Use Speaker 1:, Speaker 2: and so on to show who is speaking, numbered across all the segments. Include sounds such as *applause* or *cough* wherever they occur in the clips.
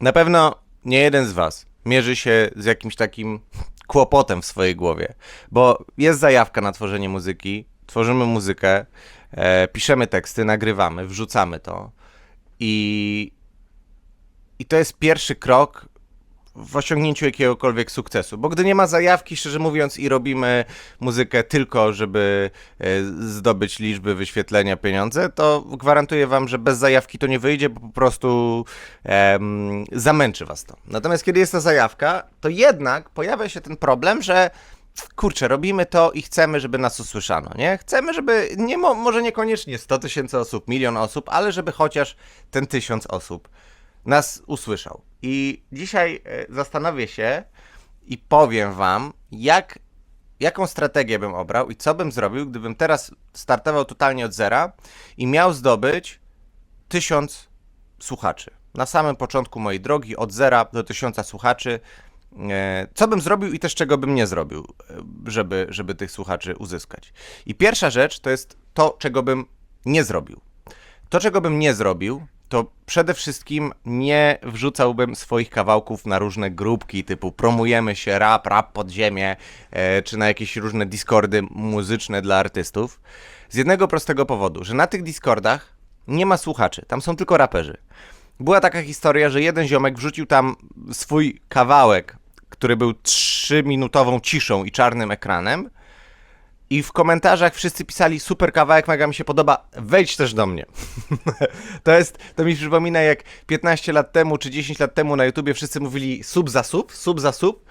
Speaker 1: Na pewno nie jeden z Was mierzy się z jakimś takim kłopotem w swojej głowie, bo jest zajawka na tworzenie muzyki, tworzymy muzykę, e, piszemy teksty, nagrywamy, wrzucamy to i, i to jest pierwszy krok w osiągnięciu jakiegokolwiek sukcesu. Bo gdy nie ma zajawki, szczerze mówiąc, i robimy muzykę tylko, żeby e, zdobyć liczby, wyświetlenia, pieniądze, to gwarantuję wam, że bez zajawki to nie wyjdzie, bo po prostu em, zamęczy was to. Natomiast kiedy jest ta zajawka, to jednak pojawia się ten problem, że kurczę, robimy to i chcemy, żeby nas usłyszano, nie? Chcemy, żeby, nie mo, może niekoniecznie 100 tysięcy osób, milion osób, ale żeby chociaż ten tysiąc osób nas usłyszał. I dzisiaj e, zastanowię się i powiem wam, jak, jaką strategię bym obrał i co bym zrobił, gdybym teraz startował totalnie od zera i miał zdobyć tysiąc słuchaczy. Na samym początku mojej drogi, od zera do tysiąca słuchaczy, e, co bym zrobił i też czego bym nie zrobił, e, żeby, żeby tych słuchaczy uzyskać. I pierwsza rzecz to jest to, czego bym nie zrobił. To, czego bym nie zrobił, to przede wszystkim nie wrzucałbym swoich kawałków na różne grupki, typu promujemy się rap, rap pod ziemię, e, czy na jakieś różne discordy muzyczne dla artystów. Z jednego prostego powodu, że na tych discordach nie ma słuchaczy, tam są tylko raperzy. Była taka historia, że jeden ziomek wrzucił tam swój kawałek, który był 3-minutową ciszą i czarnym ekranem. I w komentarzach wszyscy pisali super kawałek, mega mi się podoba, wejdź też do mnie. *laughs* to jest, to mi przypomina jak 15 lat temu czy 10 lat temu na YouTubie wszyscy mówili sub za sub, sub za sub.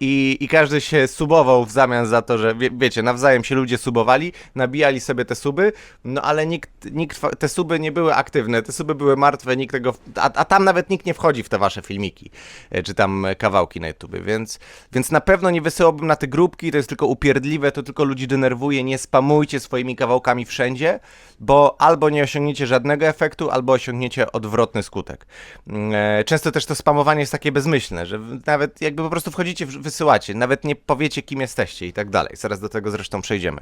Speaker 1: I, I każdy się subował w zamian za to, że wie, wiecie, nawzajem się ludzie subowali, nabijali sobie te suby, no ale nikt, nikt, te suby nie były aktywne, te suby były martwe, nikt tego, a, a tam nawet nikt nie wchodzi w te wasze filmiki, e, czy tam kawałki na YouTube, więc, więc na pewno nie wysyłałbym na te grupki, to jest tylko upierdliwe, to tylko ludzi denerwuje, nie spamujcie swoimi kawałkami wszędzie, bo albo nie osiągniecie żadnego efektu, albo osiągniecie odwrotny skutek. Mm, e, Często też to spamowanie jest takie bezmyślne, że nawet jakby po prostu wchodzicie, w- wysyłacie, nawet nie powiecie kim jesteście i tak dalej. Zaraz do tego zresztą przejdziemy.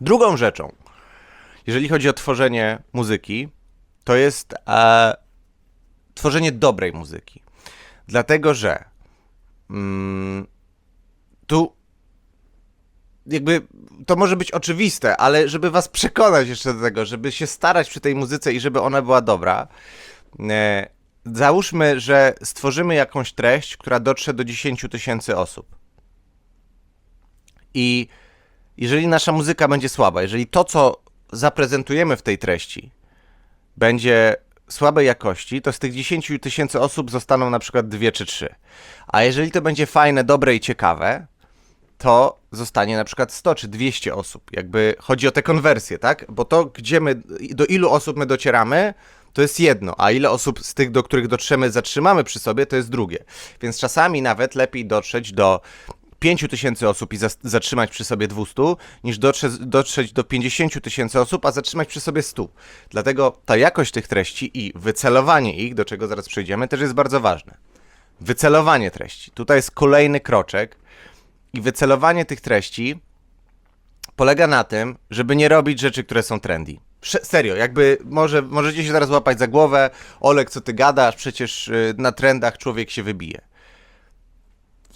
Speaker 1: Drugą rzeczą, jeżeli chodzi o tworzenie muzyki, to jest e, tworzenie dobrej muzyki. Dlatego, że mm, tu jakby to może być oczywiste, ale żeby was przekonać jeszcze do tego, żeby się starać przy tej muzyce i żeby ona była dobra, e, załóżmy, że stworzymy jakąś treść, która dotrze do 10 tysięcy osób. I jeżeli nasza muzyka będzie słaba, jeżeli to, co zaprezentujemy w tej treści, będzie słabej jakości, to z tych 10 tysięcy osób zostaną na przykład dwie czy trzy. A jeżeli to będzie fajne, dobre i ciekawe, to zostanie na przykład 100 czy 200 osób. Jakby chodzi o te konwersje, tak? Bo to, gdzie my, do ilu osób my docieramy, to jest jedno, a ile osób z tych, do których dotrzemy, zatrzymamy przy sobie, to jest drugie. Więc czasami nawet lepiej dotrzeć do 5 tysięcy osób i zatrzymać przy sobie 200, niż dotrzeć, dotrzeć do 50 tysięcy osób, a zatrzymać przy sobie 100. Dlatego ta jakość tych treści i wycelowanie ich, do czego zaraz przejdziemy, też jest bardzo ważne. Wycelowanie treści. Tutaj jest kolejny kroczek i wycelowanie tych treści polega na tym, żeby nie robić rzeczy, które są trendy. Serio, jakby może, możecie się teraz łapać za głowę, Olek, co ty gadasz, przecież y, na trendach człowiek się wybije.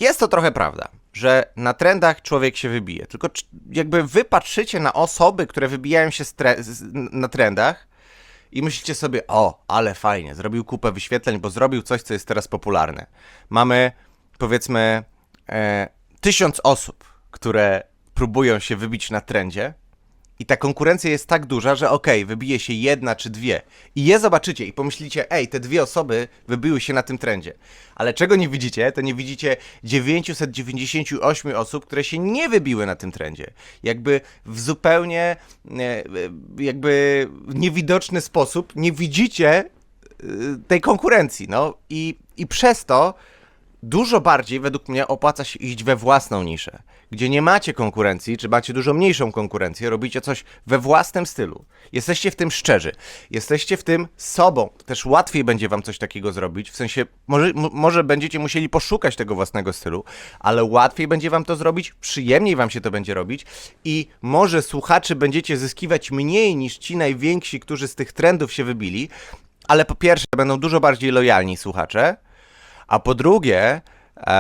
Speaker 1: Jest to trochę prawda, że na trendach człowiek się wybije. Tylko jakby wy patrzycie na osoby, które wybijają się na trendach i myślicie sobie, o, ale fajnie, zrobił kupę wyświetleń, bo zrobił coś, co jest teraz popularne. Mamy, powiedzmy, e, tysiąc osób, które próbują się wybić na trendzie i ta konkurencja jest tak duża, że okej, wybije się jedna czy dwie i je zobaczycie i pomyślicie, ej, te dwie osoby wybiły się na tym trendzie. Ale czego nie widzicie, to nie widzicie 998 osób, które się nie wybiły na tym trendzie. Jakby w zupełnie e, e, jakby niewidoczny sposób nie widzicie e, tej konkurencji, no i, i przez to dużo bardziej według mnie opłaca się iść we własną niszę, gdzie nie macie konkurencji, czy macie dużo mniejszą konkurencję, robicie coś we własnym stylu. Jesteście w tym szczerzy, jesteście w tym sobą. Też łatwiej będzie wam coś takiego zrobić, w sensie może, może będziecie musieli poszukać tego własnego stylu, ale łatwiej będzie wam to zrobić, przyjemniej wam się to będzie robić i może słuchaczy będziecie zyskiwać mniej niż ci najwięksi, którzy z tych trendów się wybili, ale po pierwsze będą dużo bardziej lojalni słuchacze, a po drugie, e,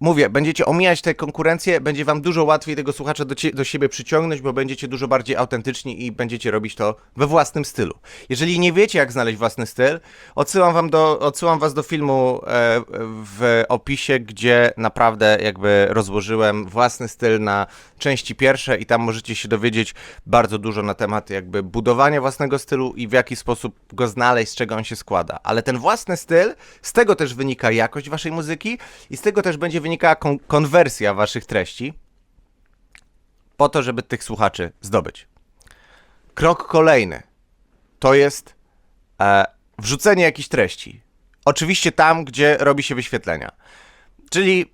Speaker 1: mówię, będziecie omijać tę konkurencję, będzie wam dużo łatwiej tego słuchacza do, do siebie przyciągnąć, bo będziecie dużo bardziej autentyczni i będziecie robić to we własnym stylu. Jeżeli nie wiecie, jak znaleźć własny styl, odsyłam, wam do, odsyłam was do filmu e, w opisie, gdzie naprawdę jakby rozłożyłem własny styl na części pierwsze i tam możecie się dowiedzieć bardzo dużo na temat jakby budowania własnego stylu i w jaki sposób go znaleźć, z czego on się składa. Ale ten własny styl, z tego też wynika jakość waszej muzyki i z tego też będzie wynikała kon- konwersja waszych treści po to, żeby tych słuchaczy zdobyć. Krok kolejny to jest e, wrzucenie jakichś treści. Oczywiście tam, gdzie robi się wyświetlenia. Czyli,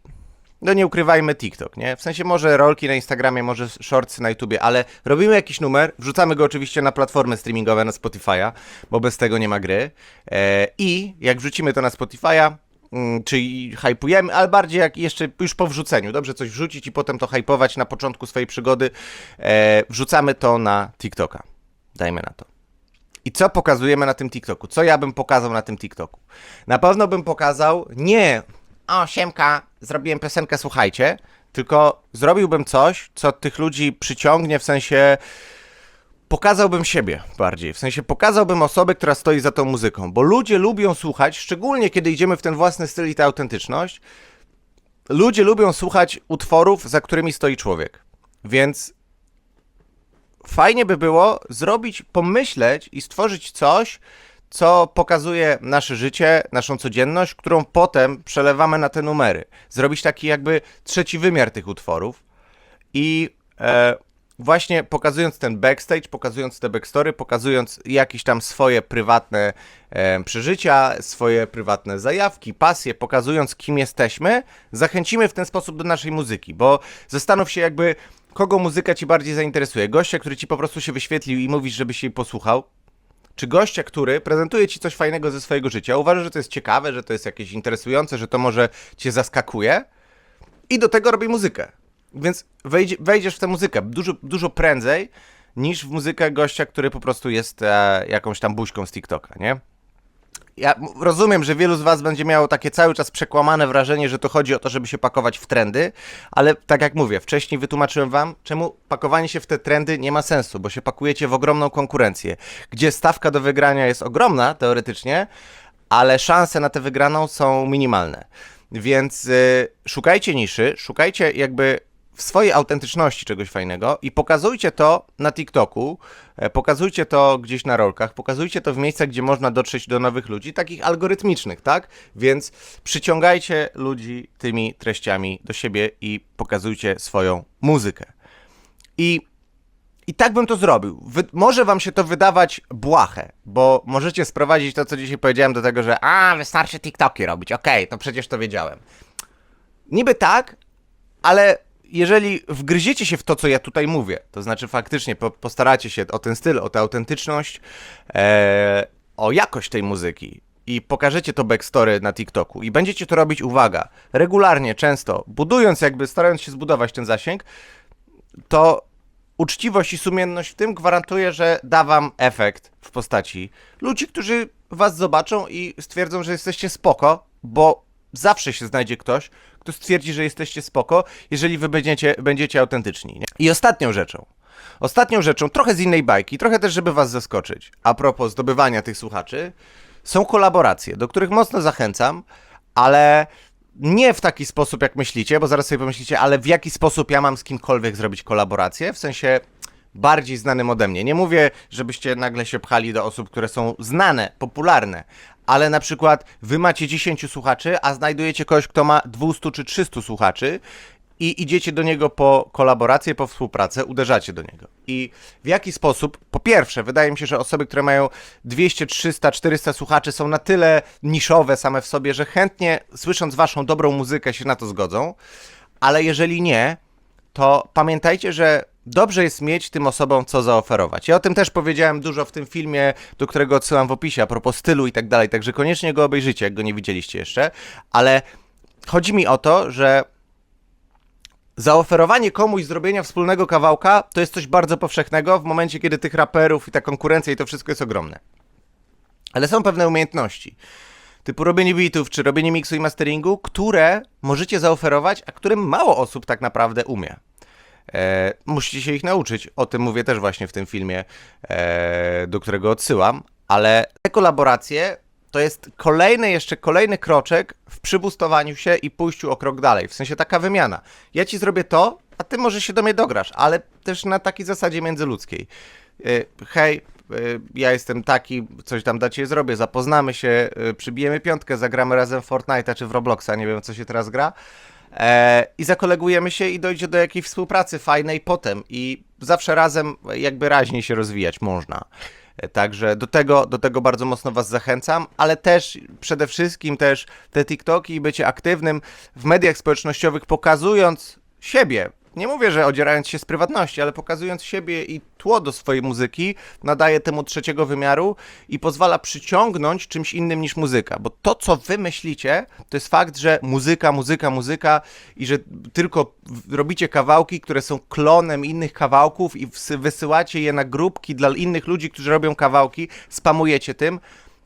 Speaker 1: no nie ukrywajmy, TikTok, nie? W sensie może rolki na Instagramie, może shortsy na YouTubie, ale robimy jakiś numer, wrzucamy go oczywiście na platformy streamingowe, na Spotify'a, bo bez tego nie ma gry. E, I jak wrzucimy to na Spotify'a, czyli hypujemy, ale bardziej jak jeszcze już po wrzuceniu, dobrze coś wrzucić i potem to hypować na początku swojej przygody, e, wrzucamy to na TikToka. Dajmy na to. I co pokazujemy na tym TikToku? Co ja bym pokazał na tym TikToku? Na pewno bym pokazał nie, o siemka, zrobiłem piosenkę, słuchajcie, tylko zrobiłbym coś, co tych ludzi przyciągnie, w sensie pokazałbym siebie bardziej, w sensie pokazałbym osobę, która stoi za tą muzyką, bo ludzie lubią słuchać, szczególnie kiedy idziemy w ten własny styl i tę autentyczność, ludzie lubią słuchać utworów, za którymi stoi człowiek. Więc fajnie by było zrobić, pomyśleć i stworzyć coś, co pokazuje nasze życie, naszą codzienność, którą potem przelewamy na te numery. Zrobić taki jakby trzeci wymiar tych utworów i e, właśnie pokazując ten backstage, pokazując te backstory, pokazując jakieś tam swoje prywatne e, przeżycia, swoje prywatne zajawki, pasje, pokazując kim jesteśmy, zachęcimy w ten sposób do naszej muzyki, bo zastanów się jakby kogo muzyka ci bardziej zainteresuje. Gościa, który ci po prostu się wyświetlił i mówisz, żebyś jej posłuchał, czy gościa, który prezentuje ci coś fajnego ze swojego życia, uważa, że to jest ciekawe, że to jest jakieś interesujące, że to może cię zaskakuje i do tego robi muzykę. Więc wejdzie, wejdziesz w tę muzykę dużo, dużo prędzej niż w muzykę gościa, który po prostu jest e, jakąś tam buźką z TikToka, nie? Ja rozumiem, że wielu z Was będzie miało takie cały czas przekłamane wrażenie, że to chodzi o to, żeby się pakować w trendy, ale tak jak mówię, wcześniej wytłumaczyłem Wam, czemu pakowanie się w te trendy nie ma sensu, bo się pakujecie w ogromną konkurencję, gdzie stawka do wygrania jest ogromna teoretycznie, ale szanse na tę wygraną są minimalne. Więc y, szukajcie niszy, szukajcie jakby w swojej autentyczności czegoś fajnego i pokazujcie to na TikToku, e, pokazujcie to gdzieś na rolkach, pokazujcie to w miejscach, gdzie można dotrzeć do nowych ludzi, takich algorytmicznych, tak? Więc przyciągajcie ludzi tymi treściami do siebie i pokazujcie swoją muzykę. I i tak bym to zrobił. Wy, może wam się to wydawać błahe, bo możecie sprowadzić to, co dzisiaj powiedziałem, do tego, że a, wystarczy TikToki robić. Okej, to przecież to wiedziałem. Niby tak, ale jeżeli wgryziecie się w to, co ja tutaj mówię, to znaczy faktycznie po, postaracie się o ten styl, o tę autentyczność, e, o jakość tej muzyki i pokażecie to backstory na TikToku i będziecie to robić, uwaga, regularnie, często, budując jakby, starając się zbudować ten zasięg, to uczciwość i sumienność w tym gwarantuje, że da wam efekt w postaci ludzi, którzy was zobaczą i stwierdzą, że jesteście spoko, bo zawsze się znajdzie ktoś, kto stwierdzi, że jesteście spoko, jeżeli wy będziecie, będziecie autentyczni. Nie? I ostatnią rzeczą, ostatnią rzeczą, trochę z innej bajki, trochę też, żeby was zaskoczyć, a propos zdobywania tych słuchaczy, są kolaboracje, do których mocno zachęcam, ale nie w taki sposób, jak myślicie, bo zaraz sobie pomyślicie, ale w jaki sposób ja mam z kimkolwiek zrobić kolaborację, w sensie bardziej znanym ode mnie. Nie mówię, żebyście nagle się pchali do osób, które są znane, popularne, ale na przykład wy macie 10 słuchaczy, a znajdujecie kogoś, kto ma 200 czy 300 słuchaczy i idziecie do niego po kolaborację, po współpracę, uderzacie do niego. I w jaki sposób? Po pierwsze, wydaje mi się, że osoby, które mają 200, 300, 400 słuchaczy są na tyle niszowe same w sobie, że chętnie, słysząc waszą dobrą muzykę, się na to zgodzą. Ale jeżeli nie, to pamiętajcie, że dobrze jest mieć tym osobom co zaoferować. Ja o tym też powiedziałem dużo w tym filmie, do którego odsyłam w opisie, a propos stylu i tak dalej, także koniecznie go obejrzycie, jak go nie widzieliście jeszcze, ale chodzi mi o to, że zaoferowanie komuś zrobienia wspólnego kawałka to jest coś bardzo powszechnego w momencie, kiedy tych raperów i ta konkurencja i to wszystko jest ogromne. Ale są pewne umiejętności, typu robienie beatów czy robienie miksu i masteringu, które możecie zaoferować, a którym mało osób tak naprawdę umie. E, musicie się ich nauczyć. O tym mówię też właśnie w tym filmie, e, do którego odsyłam. Ale te kolaboracje to jest kolejny, jeszcze kolejny kroczek w przybustowaniu się i pójściu o krok dalej. W sensie taka wymiana. Ja ci zrobię to, a ty może się do mnie dograsz, ale też na takiej zasadzie międzyludzkiej. E, hej, e, ja jestem taki, coś tam dla ciebie zrobię, zapoznamy się, e, przybijemy piątkę, zagramy razem w Fortnite'a czy w Robloxa, nie wiem co się teraz gra. E, I zakolegujemy się i dojdzie do jakiejś współpracy fajnej potem. I zawsze razem jakby raźniej się rozwijać można. E, Także do tego, do tego bardzo mocno Was zachęcam, ale też przede wszystkim też te TikToki i bycie aktywnym w mediach społecznościowych, pokazując siebie. Nie mówię, że odzierając się z prywatności, ale pokazując siebie i tło do swojej muzyki, nadaje temu trzeciego wymiaru i pozwala przyciągnąć czymś innym niż muzyka. Bo to, co wy myślicie, to jest fakt, że muzyka, muzyka, muzyka i że tylko robicie kawałki, które są klonem innych kawałków i wysyłacie je na grupki dla innych ludzi, którzy robią kawałki, spamujecie tym.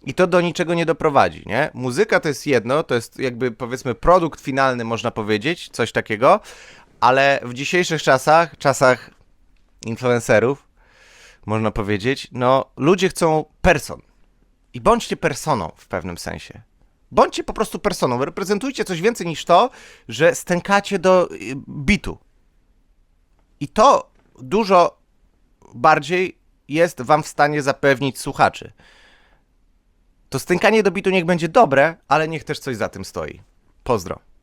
Speaker 1: I to do niczego nie doprowadzi, nie? Muzyka to jest jedno, to jest jakby powiedzmy produkt finalny, można powiedzieć, coś takiego, ale w dzisiejszych czasach, czasach influencerów, można powiedzieć, no ludzie chcą person. I bądźcie personą w pewnym sensie. Bądźcie po prostu personą. Reprezentujcie coś więcej niż to, że stękacie do y, bitu. I to dużo bardziej jest wam w stanie zapewnić słuchaczy. To stękanie do bitu niech będzie dobre, ale niech też coś za tym stoi. Pozdro.